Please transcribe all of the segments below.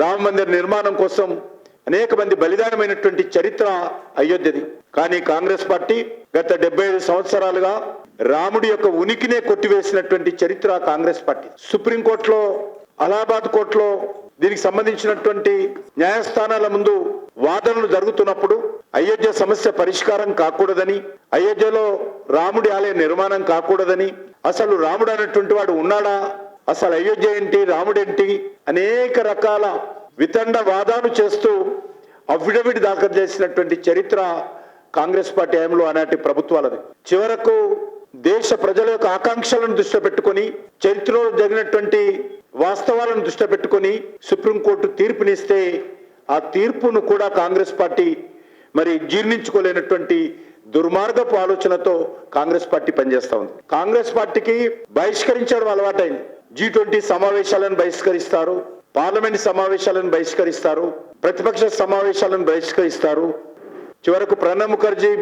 రామ మందిర నిర్మాణం కోసం అనేక మంది బలిదానమైనటువంటి చరిత్ర అయోధ్యది. కానీ కాంగ్రెస్ పార్టీ గత డెబ్బై ఐదు సంవత్సరాలుగా రాముడి యొక్క ఉనికినే కొట్టివేసినటువంటి చరిత్ర కాంగ్రెస్ పార్టీ. సుప్రీంకోర్టులో అలహాబాద్ కోర్టులో దీనికి సంబంధించినటువంటి న్యాయస్థానాల ముందు వాదనలు జరుగుతున్నప్పుడు అయోధ్య సమస్య పరిష్కారం కాకూడదని అయోధ్యలో రాముడి ఆలయ నిర్మాణం కాకూడదని అసలు రాముడు అనేటువంటి వాడు ఉన్నాడా? అసలు అయోధ్య ఏంటి రాముడేంటి అనేక రకాల వితండ వాదాలు చేస్తూ అఫిడవిట్ దాఖలు చేసినటువంటి చరిత్ర కాంగ్రెస్ పార్టీ హయాంలో అనేటి ప్రభుత్వాలది. చివరకు దేశ ప్రజల యొక్క ఆకాంక్షలను దృష్టి పెట్టుకొని చరిత్రలో జరిగినటువంటి వాస్తవాలను దృష్టి పెట్టుకొని సుప్రీంకోర్టు తీర్పునిస్తే ఆ తీర్పును కూడా కాంగ్రెస్ పార్టీ మరి జీర్ణించుకోలేనటువంటి దుర్మార్గపు ఆలోచనతో కాంగ్రెస్ పార్టీ పనిచేస్తా ఉంది. కాంగ్రెస్ పార్టీకి బహిష్కరించడం అలవాటైంది. జీ ట్వంటీ సమావేశాలను బహిష్కరిస్తారు. పార్లమెంట్ సమావేశాలను బహిష్కరిస్తారు. ప్రతిపక్ష సమావేశాలను బహిష్కరిస్తారు. చివరకు ప్రణబ్ ముఖర్జీ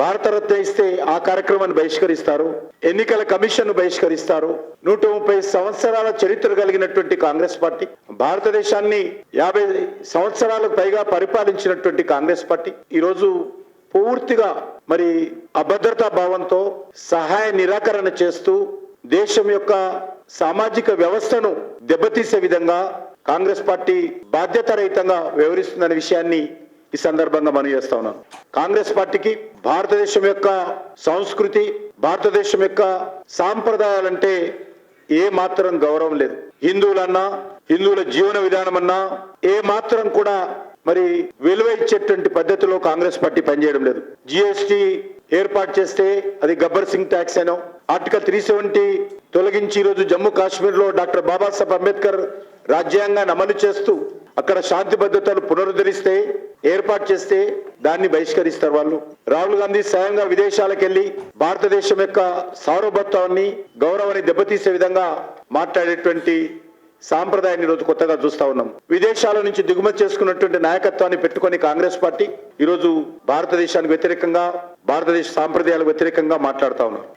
భారతరత్న ఇస్తే ఆ కార్యక్రమాన్ని బహిష్కరిస్తారు. ఎన్నికల కమిషన్ బహిష్కరిస్తారు. నూట ముప్పై సంవత్సరాల చరిత్ర కలిగినటువంటి కాంగ్రెస్ పార్టీ భారతదేశాన్ని యాభై సంవత్సరాలకు పైగా పరిపాలించినటువంటి కాంగ్రెస్ పార్టీ. ఈరోజు పూర్తిగా మరి అభద్రతా భావంతో సహాయ నిరాకరణ చేస్తూ దేశం యొక్క సామాజిక వ్యవస్థను దెబ్బతీసే విధంగా కాంగ్రెస్ పార్టీ బాధ్యతారహితంగా వ్యవహరిస్తుందనే విషయాన్ని ఈ సందర్భంగా మనం చేస్తా ఉన్నాను కాంగ్రెస్ పార్టీకి భారతదేశం యొక్క సంస్కృతి భారతదేశం యొక్క సాంప్రదాయాలంటే ఏ మాత్రం గౌరవం లేదు. హిందువులన్నా హిందువుల జీవన విధానం అన్నా ఏ మాత్రం కూడా మరి విలువ ఇచ్చేటువంటి పద్ధతిలో కాంగ్రెస్ పార్టీ పనిచేయడం లేదు. జిఎస్టి ఏర్పాటు చేస్తే అది గబ్బర్ సింగ్ ట్యాక్స్ అనో ఆర్టికల్ త్రీ సెవెంటీ తొలగించి ఈరోజు జమ్మూ కాశ్మీర్లో డాక్టర్ బాబాసాహెబ్ అంబేద్కర్ రాజ్యాంగాన్ని అమలు చేస్తూ అక్కడ శాంతి భద్రతలు పునరుద్ధరిస్తే ఏర్పాటు చేస్తే దాన్ని బహిష్కరిస్తారు వాళ్ళు. రాహుల్ గాంధీ స్వయంగా విదేశాలకు వెళ్ళి భారతదేశం యొక్క సార్వభౌత్వాన్ని గౌరవాన్ని దెబ్బతీసే విధంగా మాట్లాడేటువంటి సాంప్రదాయాన్ని ఈరోజు కొత్తగా చూస్తా ఉన్నాం. విదేశాల నుంచి దిగుమతి చేసుకున్నటువంటి నాయకత్వాన్ని పెట్టుకుని కాంగ్రెస్ పార్టీ ఈరోజు భారతదేశానికి వ్యతిరేకంగా భారతదేశ సాంప్రదాయాలకు వ్యతిరేకంగా మాట్లాడుతా ఉన్నారు.